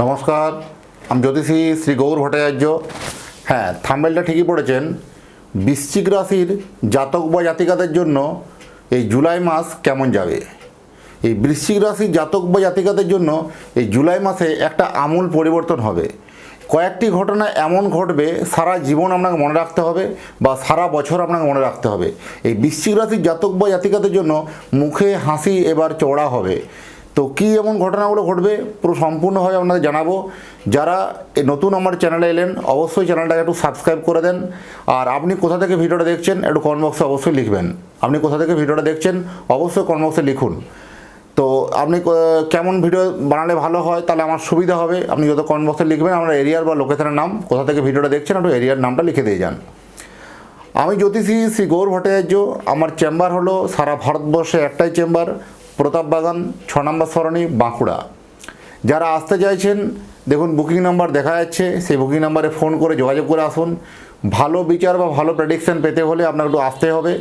নমস্কার, আমি জ্যোতিষী শ্রী গৌর ভট্টাচার্য। হ্যাঁ থাম্বেলটা ঠিকই পড়েছেন। বৃশ্চিক রাশির জাতক বা জাতিকাদের জন্য এই জুলাই মাস কেমন যাবে? এই বৃশ্চিক রাশির জাতক বা জাতিকাদের জন্য এই জুলাই মাসে একটা আমূল পরিবর্তন হবে। কয়েকটি ঘটনা এমন ঘটবে, সারা জীবন আপনাকে মনে রাখতে হবে বা সারা বছর আপনাকে মনে রাখতে হবে। এই বৃশ্চিক রাশির জাতক বা জাতিকাদের জন্য মুখে হাসি এবার চওড়া হবে। তো কী এমন ঘটনাগুলো ঘটবে পুরো সম্পূর্ণভাবে আপনাদের জানাব। যারা নতুন আমার চ্যানেলে এলেন, অবশ্যই চ্যানেলটাকে একটু সাবস্ক্রাইব করে দেন। আর আপনি কোথা থেকে ভিডিওটা দেখছেন, একটু কমেন্ট বক্সে অবশ্যই লিখবেন। আপনি কোথা থেকে ভিডিওটা দেখছেন, অবশ্যই কমেন্ট বক্সে লিখুন। তো আপনি কেমন ভিডিও বানালে ভালো হয়, তাহলে আমার সুবিধা হবে। আপনি যত কমেন্ট বক্সে লিখবেন আপনার এরিয়ার বা লোকেশনের নাম, কোথা থেকে ভিডিওটা দেখছেন, একটু এরিয়ার নামটা লিখে দিয়ে যান। আমি জ্যোতিষী শ্রী গৌর ভট্টাচার্য, আমার চেম্বার হলো সারা ভারতবর্ষে একটাই চেম্বার প্রতাপ বাগান ছ নম্বর সরণি, বাঁকুড়া। যারা আসতে চাইছেন, দেখুন বুকিং নাম্বার দেখা যাচ্ছে, সেই বুকিং নাম্বারে ফোন করে যোগাযোগ করে আসুন। ভালো বিচার বা ভালো প্রেডিকশন পেতে হলে আপনার একটু আসতে হবে।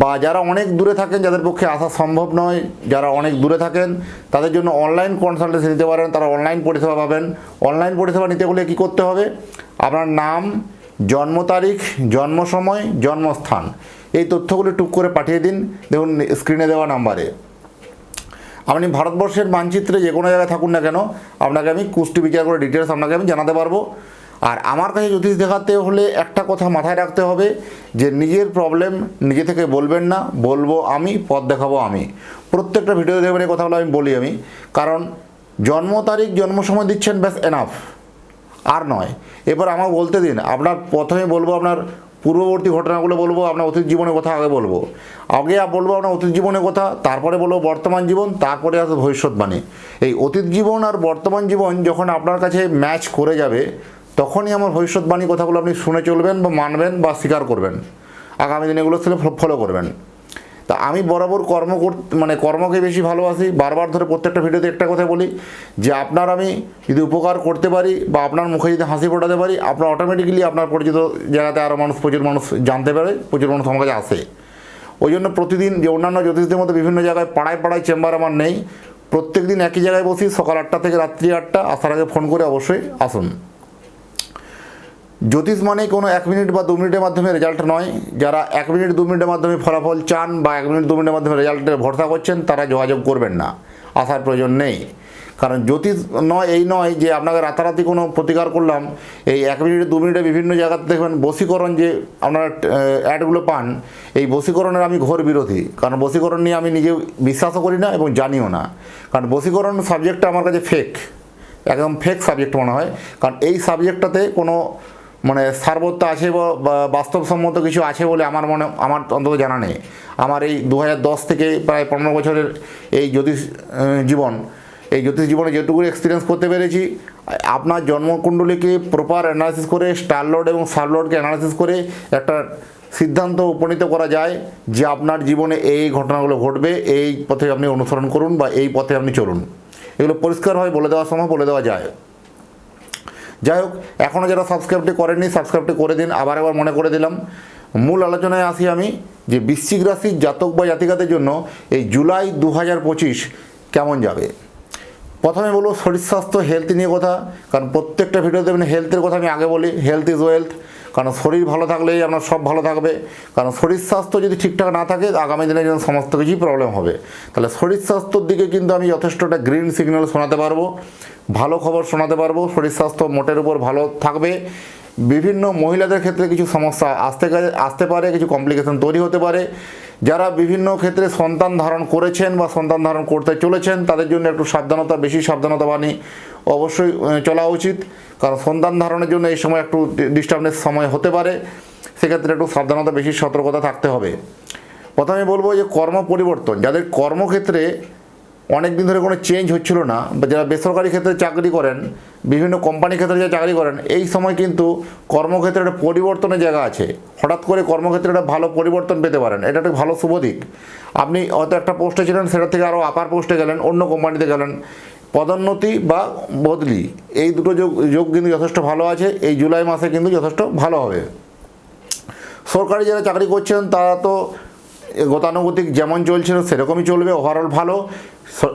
বা যারা অনেক দূরে থাকেন, যাদের পক্ষে আসা সম্ভব নয়, যারা অনেক দূরে থাকেন, তাদের জন্য অনলাইন কনসালটেন্সি নিতে পারেন, তারা অনলাইন পরিষেবা পাবেন। অনলাইন পরিষেবা নিতে হলে কী করতে হবে? আপনার নাম, জন্ম তারিখ, জন্ম সময়, জন্মস্থান। এই তথ্যগুলি টুক করে পাঠিয়ে দিন। দেখুন স্ক্রিনে দেওয়া নাম্বারে আপনি ভারতবর্ষের মানচিত্রে যে কোনো জায়গায় থাকুন না কেন, আপনাকে আমি কুষ্টি বিচার করে ডিটেলস আপনাকে আমি জানাতে পারব। আর আমার কাছে জ্যোতিষ দেখাতে হলে একটা কথা মাথায় রাখতে হবে, যে নিজের প্রবলেম নিজে থেকে বলবেন না, বলব আমি, পথ দেখাবো আমি। প্রত্যেকটা ভিডিও দেখবেন এই কথাগুলো আমি বলি আমি। কারণ জন্ম তারিখ, জন্ম সময় দিচ্ছেন ব্যাস এনাফ আর নয়। এবার আমাকে বলতে দিন, আপনার প্রথমে বলব আপনার পূর্ববর্তী ঘটনাগুলো বলব, আপনার অতীত জীবনের কথা আগে বলব। আগে বলব আপনার অতীত জীবনের কথা, তারপরে বলব বর্তমান জীবন, তারপরে আসবে ভবিষ্যৎবাণী। এই অতীত জীবন আর বর্তমান জীবন যখন আপনার কাছে ম্যাচ করে যাবে, তখনই আমার ভবিষ্যৎবাণী কথাগুলো আপনি শুনে চলবেন বা মানবেন বা স্বীকার করবেন। আগামী দিনে এগুলো ফলো করবেন। তা আমি বরাবর কর্ম কর মানে কর্মকে বেশি ভালোবাসি। বারবার ধরে প্রত্যেকটা ভিডিওতে একটা কথা বলি, যে আপনার আমি যদি উপকার করতে পারি বা আপনার মুখে যদি হাসি ফোটাতে পারি, আপনার অটোমেটিক্যালি আপনার পরিচিত জায়গাতে আরও মানুষ, প্রচুর মানুষ জানতে পারে, প্রচুর মানুষ আমার কাছে আসে। ওই জন্য প্রতিদিন যে অন্যান্য জ্যোতিষদের মধ্যে বিভিন্ন জায়গায় পাড়ায় পাড়ায় চেম্বার আমার নেই। প্রত্যেক দিন একই জায়গায় বসি, সকাল আটটা থেকে রাত্রি আটটা। আসার আগে ফোন করে অবশ্যই আসুন। জ্যোতিষ মানে কোনো এক মিনিট বা দু মিনিটের মাধ্যমে রেজাল্ট নয়। যারা এক মিনিট, দু মিনিটের মাধ্যমে ফলাফল চান বা এক মিনিট, দু মিনিটের মাধ্যমে রেজাল্টের ভরসা করছেন, তারা যোগাযোগ করবেন না। আসার প্রয়োজন নেই। কারণ জ্যোতিষ নয়, এই নয় যে আপনাকে রাতারাতি কোনো প্রতিকার করলাম, এই এক মিনিটে, দু মিনিটে বিভিন্ন জায়গাতে দেখবেন বশীকরণ যে আপনারা অ্যাডগুলো পান, এই বশীকরণের আমি ঘোর বিরোধী। কারণ বশীকরণ নিয়ে আমি নিজে বিশ্বাসও করি না এবং জানিও না। কারণ বশীকরণ সাবজেক্টটা আমার কাছে ফেক একদম ফেক সাবজেক্ট মনে হয়। কারণ এই সাবজেক্টটাতে কোনো মানে সারবত্য আছে বাস্তবসম্মত কিছু আছে বলে আমার মনে, আমার অন্তত জানা নেই। আমার এই দু হাজার দশ থেকে প্রায় পনেরো বছরের এই জ্যোতিষ জীবন, এই জ্যোতিষ জীবনে যেটুকু এক্সপিরিয়েন্স করতে পেরেছি, আপনার জন্মকুণ্ডলীকে প্রপার অ্যানালিসিস করে স্টার লোড এবং সাব লোডকে অ্যানালিসিস করে একটা সিদ্ধান্ত উপনীত করা যায় যে আপনার জীবনে এই ঘটনাগুলো ঘটবে, এই পথে আপনি অনুসরণ করুন বা এই পথে আপনি চলুন। এগুলো পরিষ্কারভাবে বলে দেওয়ার সময় বলে দেওয়া যায়। যাই হোক এখনও যারা সাবস্ক্রাইবটি করেননি সাবস্ক্রাইবটি করে দিন। আবার একবার মনে করে দিলাম, মূল আলোচনায় আসি আমি যে বৃশ্চিক রাশির জাতক বা জাতিকাদের জন্য এই জুলাই দু হাজার পঁচিশ কেমন যাবে? প্রথমে বলব, শরীর স্বাস্থ্য হেলথ নিয়ে কথা, কারণ প্রত্যেকটা ভিডিওতে মানে হেলথের কথা আমি আগে বলি হেলথ ইজ ওয়েলথ কারণ শরীর ভালো থাকলেই আপনার সব ভালো থাকবে। কারণ শরীর স্বাস্থ্য যদি ঠিকঠাক না থাকে, আগামী দিনে যেন সমস্ত কিছুই প্রবলেম হবে। তাহলে শরীর স্বাস্থ্যর দিকে কিন্তু আমি যথেষ্ট একটা গ্রিন সিগন্যাল শোনাতে পারব। ভালো খবর শোনাতে পারব, শরীর স্বাস্থ্য মোটের উপর ভালো থাকবে। বিভিন্ন মহিলাদের ক্ষেত্রে কিছু সমস্যা আসতে আসতে পারে, কিছু কমপ্লিকেশন তৈরি হতে পারে। যারা বিভিন্ন ক্ষেত্রে সন্তান ধারণ করেছেন বা সন্তান ধারণ করতে চলেছেন, তাদের জন্য একটু সাবধানতা, বেশি সাবধানতা বাণী অবশ্যই চলা উচিত। কারণ সন্তান ধারণের জন্য এই সময় একটু ডিস্টার্বনেস সময় হতে পারে। সেক্ষেত্রে একটু সাবধানতা, বেশি সতর্কতা থাকতে হবে। প্রথমে বলব যে কর্ম পরিবর্তন। যাদের কর্মক্ষেত্রে অনেক দিন ধরে কোনো চেঞ্জ হচ্ছিল না, বা যারা বেসরকারি ক্ষেত্রে চাকরি করেন, বিভিন্ন কোম্পানি ক্ষেত্রে যারা চাকরি করেন, এই সময় কিন্তু কর্মক্ষেত্রে একটা পরিবর্তনের জায়গা আছে। হঠাৎ করে কর্মক্ষেত্রে একটা ভালো পরিবর্তন পেতে পারেন, এটা একটা ভালো শুভ দিক। আপনি হয়তো একটা পোস্টে ছিলেন, সেটা থেকে আরও আপার পোস্টে গেলেন, অন্য কোম্পানিতে গেলেন। পদোন্নতি বা বদলি, এই দুটো যোগ যোগ কিন্তু যথেষ্ট ভালো আছে, এই জুলাই মাসে কিন্তু যথেষ্ট ভালো হবে। সরকারি যারা চাকরি করছেন, তারা তো গতানুগতিক যেমন চলছিল, সেরকমই চলবে ওভারঅল ভালো।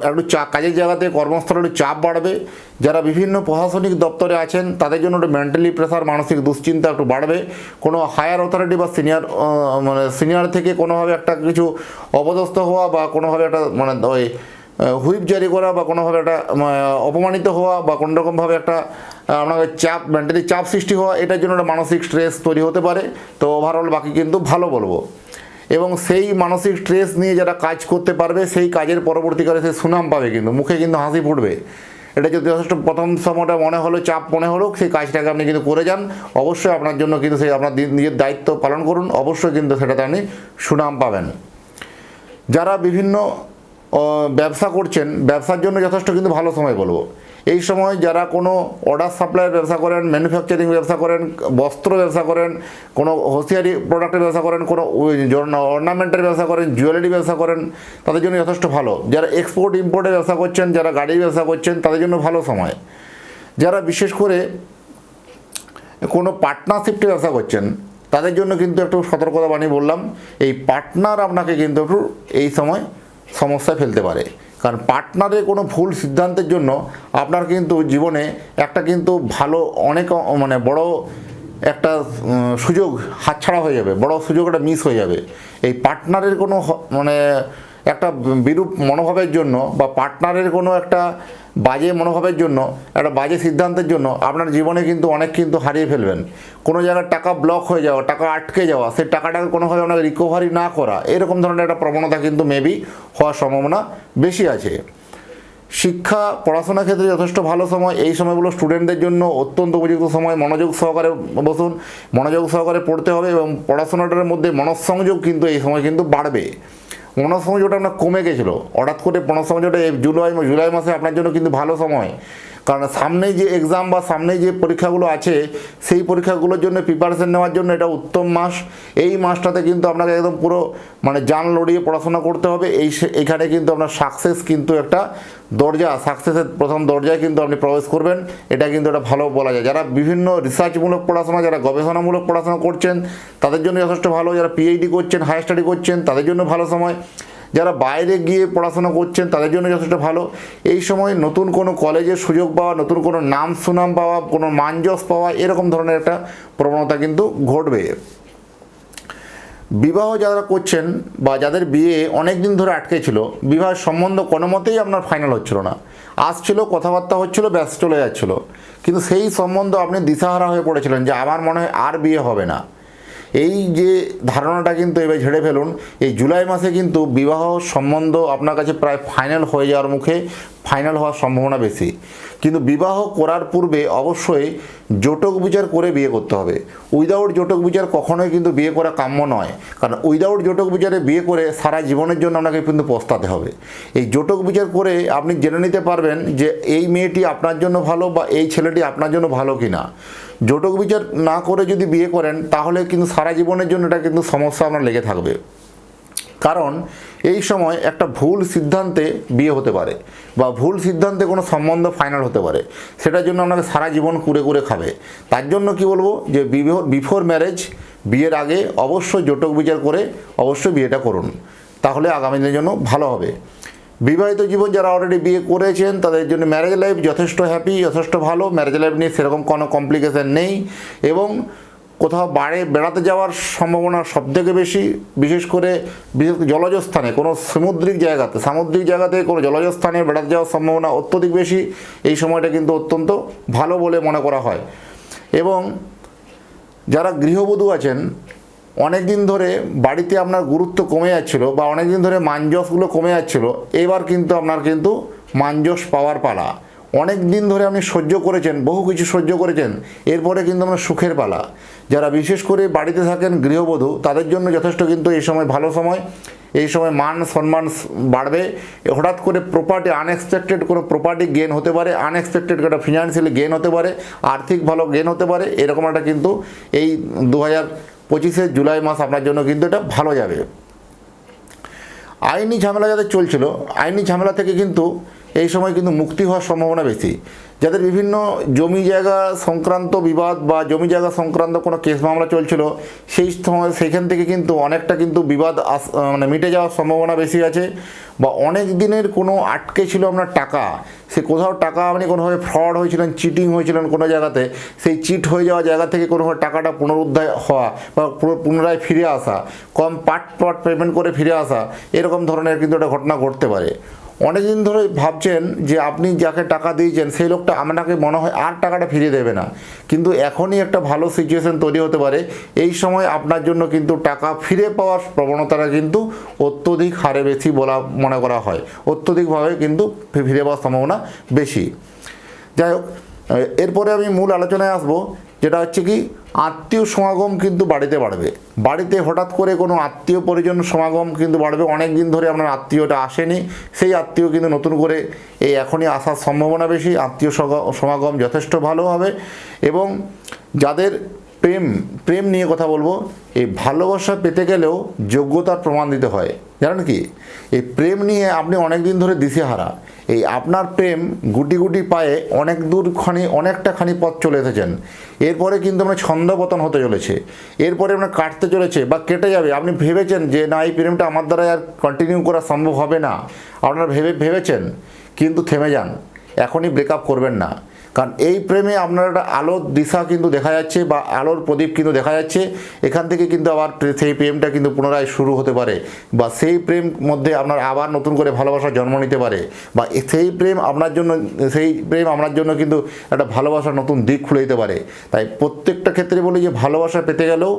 একটু চা কাজের জায়গাতে কর্মস্থলে একটু চাপ বাড়বে। যারা বিভিন্ন প্রশাসনিক দপ্তরে আছেন, তাদের জন্য একটু মেন্টালি প্রেশার মানসিক দুশ্চিন্তা একটু বাড়বে। কোনো হায়ার অথরিটি বা সিনিয়র মানে সিনিয়র থেকে কোনোভাবে একটা কিছু অপদস্থ হওয়া বা কোনোভাবে একটা মানে ওই হুইপ জারি করা বা কোনোভাবে একটা অপমানিত হওয়া বা কোনো রকমভাবে একটা আপনাকে চাপ মেন্টালি চাপ সৃষ্টি হওয়া, এটার জন্য একটা মানসিক স্ট্রেস তৈরি হতে পারে। তো ওভারঅল বাকি কিন্তু ভালো বলব। এবং সেই মানসিক স্ট্রেস নিয়ে যারা কাজ করতে পারবে, সেই কাজের পরবর্তীকালে সে সুনাম পাবে কিন্তু, মুখে কিন্তু হাসি ফুটবে। এটা যদি যথেষ্ট প্রথম সময়টা মনে হলো, চাপ মনে হলো, সেই কাজটাকে আপনি কিন্তু করে যান। অবশ্যই আপনার জন্য কিন্তু সেই আপনার নিজের দায়িত্ব পালন করুন, অবশ্যই কিন্তু সেটাতে আপনি সুনাম পাবেন। যারা বিভিন্ন ব্যবসা করছেন, ব্যবসার জন্য যথেষ্ট কিন্তু ভালো সময় বলব। এই সময় যারা কোনো অর্ডার সাপ্লাইয়ের ব্যবসা করেন ম্যানুফ্যাকচারিং ব্যবসা করেন, বস্ত্র ব্যবসা করেন, কোনো হোসিয়ারি প্রোডাক্টের ব্যবসা করেন, কোনো অর্নামেন্টের ব্যবসা করেন জুয়েলারি ব্যবসা করেন, তাদের জন্য যথেষ্ট ভালো। যারা এক্সপোর্ট ইম্পোর্টের ব্যবসা করছেন, যারা গাড়ির ব্যবসা করছেন, তাদের জন্য ভালো সময়। যারা বিশেষ করে কোনো পার্টনারশিপটি ব্যবসা করছেন, তাদের জন্য কিন্তু একটু সতর্কতা বাণী বললাম, এই পার্টনার আপনাকে কিন্তু একটু এই সময় সমস্যায় ফেলতে পারে। কারণ পার্টনারের কোনো ভুল সিদ্ধান্তের জন্য আপনার কিন্তু জীবনে একটা কিন্তু ভালো অনেক মানে বড় একটা সুযোগ হাতছাড়া হয়ে যাবে, বড় সুযোগ একটা মিস হয়ে যাবে। এই পার্টনারের কোনো মানে একটা বিরূপ মনোভাবের জন্য বা পার্টনারের কোনো একটা বাজে মনোভাবের জন্য, একটা বাজে সিদ্ধান্তের জন্য আপনার জীবনে কিন্তু অনেক কিন্তু হারিয়ে ফেলবেন। কোনো জায়গায় টাকা ব্লক হয়ে যাওয়া, টাকা আটকে যাওয়া, সেই টাকাটাকে কোনোভাবে আপনাকে রিকভারি না করা, এরকম ধরনের একটা প্রবণতা কিন্তু মেবি হওয়ার সম্ভাবনা বেশি আছে। শিক্ষা, পড়াশোনার ক্ষেত্রে যথেষ্ট ভালো সময়, এই সময়গুলো স্টুডেন্টদের জন্য অত্যন্ত উপযুক্ত সময়। মনোযোগ সহকারে বসুন, মনোযোগ সহকারে পড়তে হবে এবং পড়াশোনাটার মধ্যে মনঃসংযোগ কিন্তু এই সময় কিন্তু বাড়বে। মনঃসংযোগটা আপনার কমে গেছিল। হঠাৎ করে পনেরো সময় যেটা জুলাই জুলাই মাসে আপনার জন্য কিন্তু ভালো সময়। কারণ সামনে যে এক্সাম বা সামনে যে পরীক্ষাগুলো আছে, সেই পরীক্ষাগুলোর জন্য প্রিপারেশন নেওয়ার জন্য এটা উত্তম মাস। এই মাসটাতে কিন্তু আপনাকে একদম পুরো মানে জান লড়িয়ে পড়াশোনা করতে হবে। এই এখানে কিন্তু আপনার সাকসেস কিন্তু একটা দরজা সাকসেসের প্রথম দরজায় কিন্তু আপনি প্রবেশ করবেন। এটা কিন্তু এটা ভালো বলা যায়। যারা বিভিন্ন রিসার্চমূলক পড়াশোনা, যারা গবেষণামূলক পড়াশোনা করছেন, তাদের জন্য যথেষ্ট ভালো। যারা পিএইচডি করছেন হায়ার স্টাডি করছেন, তাদের জন্য ভালো সময়। যারা বাইরে গিয়ে পড়াশোনা করছেন, তাদের জন্য যথেষ্ট ভালো। এই সময় নতুন কোনো কলেজের সুযোগ পাওয়া, নতুন কোনো নাম সুনাম পাওয়া, কোনো মানজস পাওয়া, এরকম ধরনের একটা প্রবণতা কিন্তু ঘটবে। বিবাহ যারা করছেন বা যাদের বিয়ে অনেক দিন ধরে আটকে ছিল, বিবাহের সম্বন্ধ কোনো মতেই আপনার ফাইনাল হচ্ছিল না। আসছিল, কথাবার্তা হচ্ছিল ব্যাস চলে যাচ্ছিল। কিন্তু সেই সম্বন্ধ আপনি দিশাহারা হয়ে পড়েছিলেন যে আমার মনে হয় আর বিয়ে হবে না। এই যে ধারণাটা কিন্তু এবার ঝেড়ে ফেলুন, এই জুলাই মাসে কিন্তু বিবাহ সম্বন্ধ আপনার কাছে প্রায় ফাইনাল হয়ে যাওয়ার মুখে ফাইনাল হওয়ার সম্ভাবনা বেশি। কিন্তু বিবাহ করার পূর্বে অবশ্যই জোটক বিচার করে বিয়ে করতে হবে। উইদাউট জোটক বিচার কখনোই কিন্তু বিয়ে করা কাম্য নয়। কারণ উইদাউট জোটক বিচারে বিয়ে করে সারা জীবনের জন্য আপনাকে কিন্তু পস্তাতে হবে। এই জোটক বিচার করে আপনি জেনে নিতে পারবেন যে এই মেয়েটি আপনার জন্য ভালো বা এই ছেলেটি আপনার জন্য ভালো কি না জোটক বিচার না করে যদি বিয়ে করেন, তাহলে কিন্তু সারা জীবনের জন্য এটা কিন্তু সমস্যা আপনার লেগে থাকবে। কারণ এই সময় একটা ভুল সিদ্ধান্তে বিয়ে হতে পারে বা ভুল সিদ্ধান্তে কোনো সম্বন্ধ ফাইনাল হতে পারে। সেটার জন্য আপনাকে সারা জীবন কুড়ে কুড়ে খাবে। তার জন্য কি বলব? যে বিফোর ম্যারেজ বিয়ের আগে অবশ্যই জোটক বিচার করে অবশ্যই বিয়েটা করুন। তাহলে আগামী দিনের জন্য ভালো হবে। বিবাহিত জীবন যারা অলরেডি বিয়ে করেছেন, তাদের জন্য ম্যারেজ লাইফ যথেষ্ট হ্যাপি যথেষ্ট ভালো। ম্যারেজ লাইফ নিয়ে সেরকম কোনো কমপ্লিকেশান নেই। এবং কোথাও বাড়ে বেড়াতে যাওয়ার সম্ভাবনা সবথেকে বেশি, বিশেষ করে বিশেষ জলজ স্থানে কোনো সামুদ্রিক জায়গাতে সামুদ্রিক জায়গাতে কোনো জলজ স্থানে বেড়াতে যাওয়ার সম্ভাবনা অত্যধিক বেশি, এই সময়টা কিন্তু অত্যন্ত ভালো বলে মনে করা হয়। এবং যারা গৃহবধূ আছেন অনেক দিন ধরে বাড়িতে আপনার গুরুত্ব কমে যাচ্ছিল বা অনেক দিন ধরে মানজসগুলো কমে যাচ্ছিল, এবার কিন্তু আপনার কিন্তু মানজস পাওয়ার পালা। অনেক দিন ধরে আপনি সহ্য করেছেন, বহু কিছু সহ্য করেছেন, এরপরে কিন্তু আপনার সুখের পালা। যারা বিশেষ করে বাড়িতে থাকেন গৃহবধূ, তাদের জন্য যথেষ্ট কিন্তু এই সময় ভালো সময়। এই সময় মান সম্মান বাড়বে। হঠাৎ করে প্রপার্টি আনএক্সপেক্টেড কোনো প্রপার্টি গেন হতে পারে আনএক্সপেক্টেড একটা ফিনান্সিয়ালি গেন হতে পারে, আর্থিক ভালো গেন হতে পারে, এরকম একটা কিন্তু এই দু হাজার পঁচিশে জুলাই মাস আপনার জন্য কিন্তু এটা ভালো যাবে। আইনি ঝামেলা যাদের চলছিল, আইনি ঝামেলা থেকে কিন্তু এই সময় কিন্তু মুক্তি হওয়ার সম্ভাবনা বেশি। যাদের বিভিন্ন জমি জায়গা সংক্রান্ত বিবাদ বা জমি জায়গা সংক্রান্ত কোনো কেস মামলা চলছিল, সেই সময় সেখান থেকে কিন্তু অনেকটা কিন্তু বিবাদ আস মানে মিটে যাওয়ার সম্ভাবনা বেশি আছে বা অনেক দিনের কোনো আটকে ছিল আপনার টাকা। সে কোথাও টাকা আপনি কোনোভাবে ফ্রড হয়েছিলেন, চিটিং হয়েছিলেন কোনো জায়গাতে, সেই চিট হয়ে যাওয়া জায়গা থেকে কোনোভাবে টাকাটা পুনরুদ্ধার হওয়া বা পুনরায় ফিরে আসা, কম পার্ট পার্ট পেমেন্ট করে ফিরে আসা, এরকম ধরনের কিন্তু একটা ঘটনা ঘটতে পারে। অনেকদিন ধরে ভাবছেন যে আপনি যাকে টাকা দিয়েছেন, সেই লোকটা আপনাকে মনে হয় আর টাকাটা ফিরিয়ে দেবে না। কিন্তু এখনই একটা ভালো সিচুয়েশন তৈরি হতে পারে। এই সময় আপনার জন্য কিন্তু টাকা ফিরে পাওয়ার প্রবণতাটা কিন্তু অত্যধিক হারে বেশি বলা মনে করা হয়। অত্যধিকভাবে কিন্তু ফিরে পাওয়ার সম্ভাবনা বেশি। যাই হোক, এরপরে আমি মূল আলোচনায় আসব। যেটা হচ্ছে কি, আত্মীয় সমাগম কিন্তু বাড়িতে বাড়বে। বাড়িতে হঠাৎ করে কোনো আত্মীয় পরিজন সমাগম কিন্তু বাড়বে। অনেক দিন ধরে আপনার আত্মীয়টা আসেনি। সেই আত্মীয় কিন্তু নতুন করে এই এখনই আসার সম্ভাবনা বেশি। আত্মীয় সমাগম যথেষ্ট ভালো হবে এবং যাদের প্রেম প্রেম নিয়ে কথা বলব, এই ভালোবাসা পেতে গেলেও যোগ্যতার প্রমাণ দিতে হয়। জানেন কি? এই প্রেম নিয়ে আপনি অনেক দিন ধরে দিশেহারা। এই আপনার প্রেম গুটি গুটি পায়ে অনেক দূরখানি অনেকটা খানি পথ চলে এসেছেন। এরপরে কিন্তু আপনার ছন্দপতন হতে চলেছে। এরপরে আপনার কাটতে চলেছে বা কেটে যাবে। আপনি ভেবেছেন যে, না, এই প্রেমটা আমার দ্বারা আর কন্টিনিউ করা সম্ভব হবে না। আপনারা ভেবে, ভেবেছেন, কিন্তু থেমে যান। এখনই ব্রেকআপ করবেন না। কারণ এই প্রেমে আপনার একটা আলোর দিশা কিন্তু দেখা যাচ্ছে বা আলোর প্রদীপ কিন্তু দেখা যাচ্ছে। এখান থেকে কিন্তু আবার সেই প্রেমটা কিন্তু পুনরায় শুরু হতে পারে বা সেই প্রেম মধ্যে আপনার আবার নতুন করে ভালোবাসা জন্ম নিতে পারে বা সেই প্রেম আপনার জন্য, সেই প্রেম আপনার জন্য কিন্তু একটা ভালোবাসার নতুন দিক খুলে দিতে পারে। তাই প্রত্যেকটা ক্ষেত্রে বলি যে ভালোবাসা পেতে গেলেও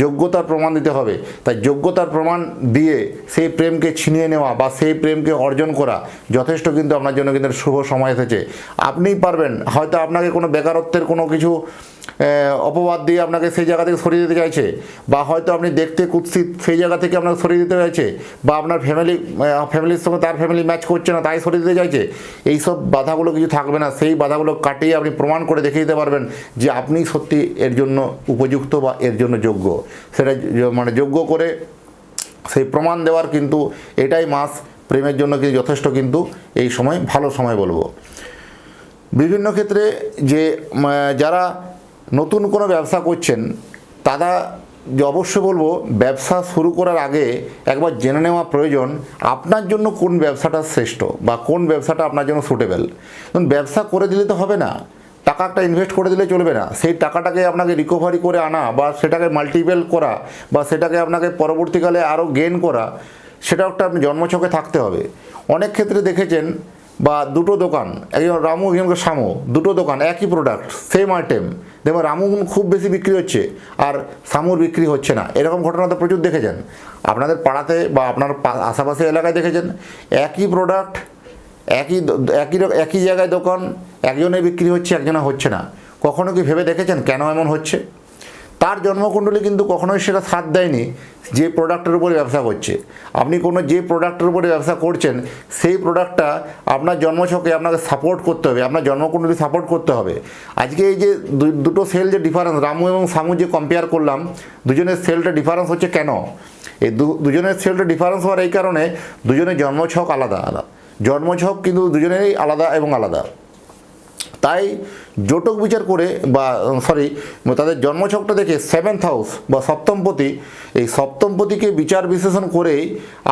যোগ্যতার প্রমাণ দিতে হবে। তাই যোগ্যতার প্রমাণ দিয়ে সেই প্রেমকে ছিনিয়ে নেওয়া বা সেই প্রেমকে অর্জন করা যথেষ্ট কিন্তু আপনার জন্য কিন্তু শুভ সময় এসেছে। আপনিই পারবেন হয়তো আপনাকে কোনো বেকারত্বের কোনো কিছু অপবাদ দিয়ে আপনাকে সেই জায়গা থেকে সরিয়ে দিতে চাইছে, বা হয়তো আপনি দেখতে কুৎসিত সেই জায়গা থেকে আপনাকে সরিয়ে দিতে চাইছে, বা আপনার ফ্যামিলি ফ্যামিলির সঙ্গে তার ফ্যামিলি ম্যাচ করছে না, তাই সরিয়ে দিতে চাইছে এই সব বাধাগুলো কিছু থাকবে না। সেই বাধাগুলো কাটিয়ে আপনি প্রমাণ করে দেখিয়ে দিতে পারবেন যে আপনি সত্যি এর জন্য উপযুক্ত বা এর জন্য যোগ্য। সেটা মানে যোগ্য করে সেই প্রমাণ দেওয়ার কিন্তু এটাই মাস, প্রেমের জন্য কিন্তু যথেষ্ট কিন্তু এই সময়, ভালো সময় বলব। বিভিন্ন ক্ষেত্রে যে যারা নতুন কোনো ব্যবসা করছেন, তারা যে অবশ্যই বলব, ব্যবসা শুরু করার আগে একবার জেনে নেওয়া প্রয়োজন, আপনার জন্য কোন ব্যবসাটা শ্রেষ্ঠ বা কোন ব্যবসাটা আপনার জন্য সুটেবেল কারণ ব্যবসা করে দিলে তো হবে না, টাকা একটা ইনভেস্ট করে দিলে চলবে না, সেই টাকাটাকে আপনাকে রিকভারি করে আনা বা সেটাকে মাল্টিপেল করা বা সেটাকে আপনাকে পরবর্তীকালে আরও গেন করা, সেটাও একটা জন্মছকে থাকতে হবে। অনেক ক্ষেত্রে দেখেছেন বা দুটো দোকান, একজন রামু, একজনকে শামু দুটো দোকান, একই প্রোডাক্ট সেম আইটেম দেখবেন রামু খুব বেশি বিক্রি হচ্ছে আর শামুর বিক্রি হচ্ছে না। এরকম ঘটনা তো প্রচুর দেখেছেন। আপনাদের পাড়াতে বা আপনার আশেপাশে এলাকায় দেখেছেন? একই প্রোডাক্ট একই একই একই জায়গায় দোকান একজনে বিক্রি হচ্ছে একজনে হচ্ছে না। কখনো কি ভেবে দেখেছেন কেন এমন হচ্ছে? তার জন্মকুণ্ডলী কিন্তু কখনোই সেটা সাথ দেয়নি, যে প্রোডাক্টের উপরে ব্যবসা করছে। আপনি কোনো যে প্রোডাক্টের উপরে ব্যবসা করছেন, সেই প্রোডাক্টটা আপনার জন্মছকে আপনাকে সাপোর্ট করতে হবে, আপনার জন্মকুণ্ডলী সাপোর্ট করতে হবে। আজকে এই যে দুটো সেল যে ডিফারেন্স রামু এবং সামু যে কম্পেয়ার করলাম, দুজনের সেলটা ডিফারেন্স হচ্ছে কেন? এই দুজনের সেলটা ডিফারেন্স হওয়ার এই কারণে দুজনের জন্মছক আলাদা আলাদা। জন্মছক কিন্তু দুজনেরই আলাদা এবং আলাদা। তাই জোটক বিচার করে বা সরি তাদের জন্মছকটা দেখে সেভেন্থ হাউস বা সপ্তমপতি, এই সপ্তমপতিকে বিচার বিশ্লেষণ করেই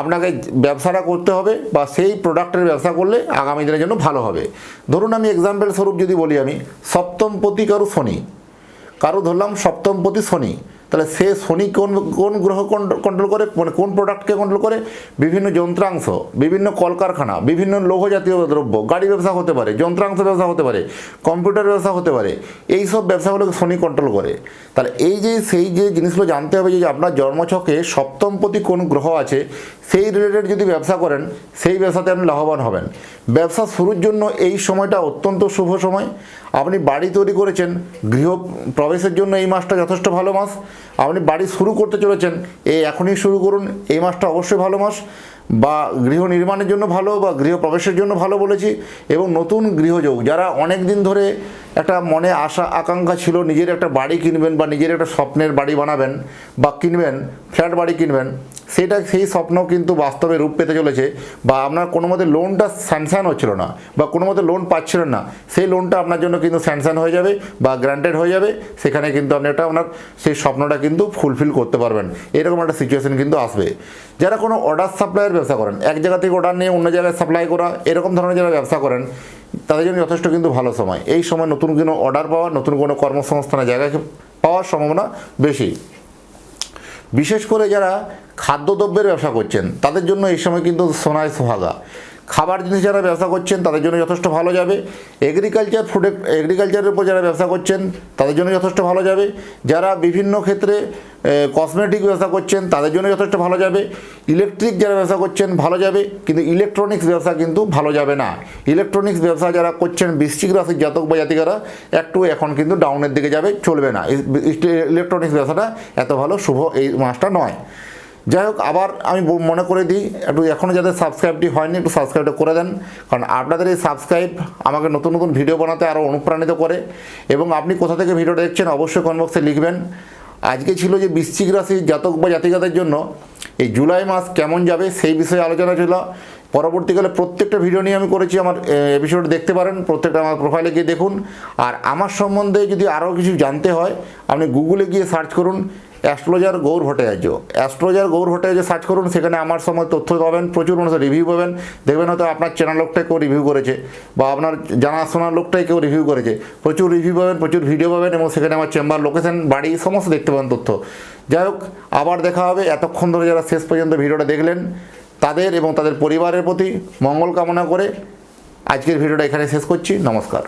আপনাকে ব্যবসাটা করতে হবে বা সেই প্রোডাক্টের ব্যবসা করলে আগামী দিনের জন্য ভালো হবে। ধরুন আমি এক্সাম্পল স্বরূপ যদি বলি আমি, সপ্তমপতি কারু শনি? কারও ধরলাম সপ্তমপতি শনি। তাহলে সে শনি কোন কোন গ্রহ কন্ট্রোল করে মানে কোন প্রোডাক্টকে কন্ট্রোল করে? বিভিন্ন যন্ত্রাংশ, বিভিন্ন কলকারখানা, বিভিন্ন লৌহ জাতীয় দ্রব্য, গাড়ি ব্যবসা হতে পারে, যন্ত্রাংশ ব্যবসা হতে পারে, কম্পিউটার ব্যবসা হতে পারে এই সব ব্যবসাগুলোকে শনি কন্ট্রোল করে। তাহলে এই যে, সেই যে জিনিসগুলো জানতে হবে যে আপনার জন্মছকে সপ্তমপতি কোন গ্রহ আছে, সেই রিলেটেড যদি ব্যবসা করেন, সেই ব্যবসাতে আপনি লাভবান হবেন। ব্যবসা শুরুর জন্য এই সময়টা অত্যন্ত শুভ সময়। আপনি বাড়ি তৈরি করেছেন, গৃহ প্রবেশের জন্য এই মাসটা যথেষ্ট ভালো মাস। আপনি বাড়ি শুরু করতে চলেছেন, এই এখনই শুরু করুন, এই মাসটা অবশ্যই ভালো মাস। বা গৃহ নির্মাণের জন্য ভালো বা গৃহ প্রবেশের জন্য ভালো বলেছি, এবং নতুন গৃহযোগ যারা অনেক দিন ধরে একটা মনে আশা, আকাঙ্ক্ষা ছিল, নিজের একটা বাড়ি কিনবেন বা নিজের একটা স্বপ্নের বাড়ি বানাবেন বা কিনবেন, ফ্ল্যাট বাড়ি কিনবেন সেটা সেই স্বপ্ন কিন্তু বাস্তবে রূপ পেতে চলেছে বা আপনার কোনো মতে লোনটা স্যাংশন হচ্ছিল না বা কোনো মতে লোন পাচ্ছিলেন না, সেই লোনটা আপনার জন্য কিন্তু স্যাংশন হয়ে যাবে বা গ্রান্টেড হয়ে যাবে। সেখানে কিন্তু আপনি একটা আপনার সেই স্বপ্নটা কিন্তু ফুলফিল করতে পারবেন। এরকম একটা সিচুয়েশন কিন্তু আসবে। যারা কোনো অর্ডার সাপ্লাইয়ের ব্যবসা করেন, এক জায়গা থেকে অর্ডার নিয়ে অন্য জায়গায় সাপ্লাই করা, এরকম ধরনের যারা ব্যবসা করেন, তাদের জন্য যথেষ্ট কিন্তু ভালো সময়। এই সময় নতুন কোনো অর্ডার পাওয়া, নতুন কোনো কর্মসংস্থানের জায়গায় পাওয়ার সম্ভাবনা বেশি। বিশেষ করে যারা খাদ্যদ্রব্যের ব্যবসা করছেন। তাদের জন্য এই সময় কিন্তু সোনায় সোহাগা। খাবার জিনিস যারা ব্যবসা করছেন, তাদের জন্য যথেষ্ট ভালো যাবে। এগ্রিকালচার ফুড এগ্রিকালচারের উপর যারা ব্যবসা করছেন, তাদের জন্য যথেষ্ট ভালো যাবে। যারা বিভিন্ন ক্ষেত্রে কসমেটিক ব্যবসা করছেন, তাদের জন্য যথেষ্ট ভালো যাবে। ইলেকট্রিক যারা ব্যবসা করছেন, ভালো যাবে। কিন্তু ইলেকট্রনিক্স ব্যবসা কিন্তু ভালো যাবে না। ইলেকট্রনিক্স ব্যবসা যারা করছেন, বৃশ্চিক রাশির জাতক বা জাতিকারা, একটু এখন কিন্তু ডাউনের দিকে যাবে, চলবে না। ইলেকট্রনিক্স ব্যবসাটা এত ভালো, শুভ এই মাসটা নয়। যাই হোক, আবার আমি মনে করে দিই, একটু এখনও যাদের সাবস্ক্রাইবটি হয়নি, একটু সাবস্ক্রাইবটা করে দেন। কারণ আপনাদের এই সাবস্ক্রাইব আমাকে নতুন নতুন ভিডিও বানাতে আরও অনুপ্রাণিত করে। এবং আপনি কোথা থেকে ভিডিও দেখছেন, অবশ্যই কমেন্ট লিখবেন। আজকে ছিল যে বৃশ্চিক রাশির জাতক বা জাতিকাদের জন্য এই জুলাই মাস কেমন যাবে সেই বিষয়ে আলোচনা ছিল। পরবর্তীকালে প্রত্যেকটা ভিডিও নিয়ে আমি করেছি, আমার এপিসোড দেখতে পারেন, প্রত্যেকটা আমার প্রোফাইলে গিয়ে দেখুন। আর আমার সম্বন্ধে যদি আরও কিছু জানতে হয়, আপনি গুগলে গিয়ে সার্চ করুন, astrologer Gour Bhattacharya. Astrologer Gour Bhattacharya search করুন, সেখানে আমার সময় তথ্য পাবেন, প্রচুর মানুষের রিভিউ পাবেন। দেখবেন হয়তো আপনার চেনা লোকটাই কেউ রিভিউ করেছে, বা আপনার জানাশোনার লোকটাই কেউ রিভিউ করেছে। প্রচুর রিভিউ পাবেন, প্রচুর ভিডিও পাবেন, এবং সেখানে আমার চেম্বার লোকেশন বাড়ি, সমস্ত দেখতে পাবেন তথ্য। যাই হোক, আবার দেখা হবে, এতক্ষণ ধরে যারা শেষ পর্যন্ত ভিডিওটা দেখলেন তাদের এবং তাদের পরিবারের প্রতি মঙ্গল কামনা করে আজকের ভিডিওটা এখানে শেষ করছি। নমস্কার।